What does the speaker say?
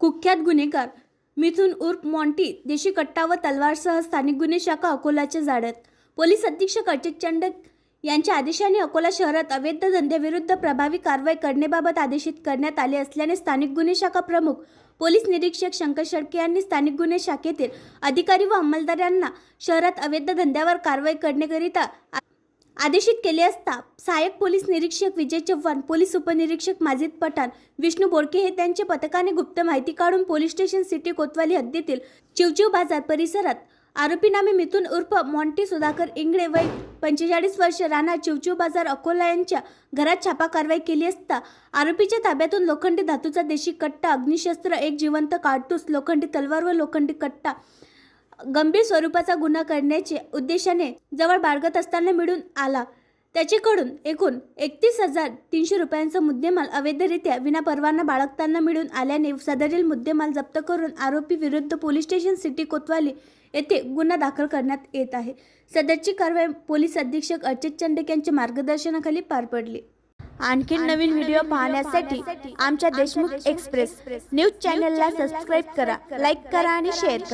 कुख्यात गुन्हेगार मिथुन उर्फ मॉन्टी देशी कट्टा व तलवारसह स्थानिक गुन्हे शाखा अकोलाच्या जाड्यात पोलीस अधीक्षक अजित चंडक यांच्या आदेशाने अकोला शहरात अवैध धंद्याविरुद्ध प्रभावी कारवाई करण्याबाबत आदेशित करण्यात आले असल्याने स्थानिक गुन्हे शाखा प्रमुख पोलीस निरीक्षक शंकर शेळके यांनी स्थानिक गुन्हे शाखेतील अधिकारी व अंमलदारांना शहरात अवैध धंद्यावर कारवाई करण्याकरिता आदेशित केले असता सहाय्यक पोलीस निरीक्षक विजय चव्हाण पोलीस उपनिरीक्षक माजिद पठाण विष्णू बोडके हे त्यांच्या पथकाने गुप्त माहिती काढून पोलीस स्टेशन सिटी कोतवाली हद्दीतील चिवचिव बाजार परिसरात आरोपी नामे मिथुन उर्फ मॉन्टी सुधाकर इंगळे वय पंचेचाळीस वर्ष राणा चिवचिव बाजार अकोला यांच्या घरात छापा कारवाई केली असता आरोपीच्या ताब्यातून लोखंडी धातूचा देशी कट्टा अग्निशस्त्र एक जिवंत काडतूस लोखंडी तलवार व लोखंडी कट्टा गंभीर स्वरूपाचा गुन्हा करण्याच्या उद्देशाने जवळ बाळगत असताना मिळून आला. त्याच्याकडून एकूण एकतीस हजार तीनशे रुपयांचा मुद्देमाल अवैधरित्या विनापरवाना बाळगताना मिळून आल्याने सदरील मुद्देमाल जप्त करून आरोपी विरुद्ध पोलीस स्टेशन सिटी कोतवाली येथे गुन्हा दाखल करण्यात येत आहे. सदरची कारवाई पोलीस अधीक्षक अर्चित चंडक यांच्या मार्गदर्शनाखाली पार पडली. आणखी नवीन व्हिडिओ पाहण्यासाठी आमच्या देशमुख एक्सप्रेस. न्यूज चॅनलला सबस्क्राईब करा लाईक करा आणि शेअर करा.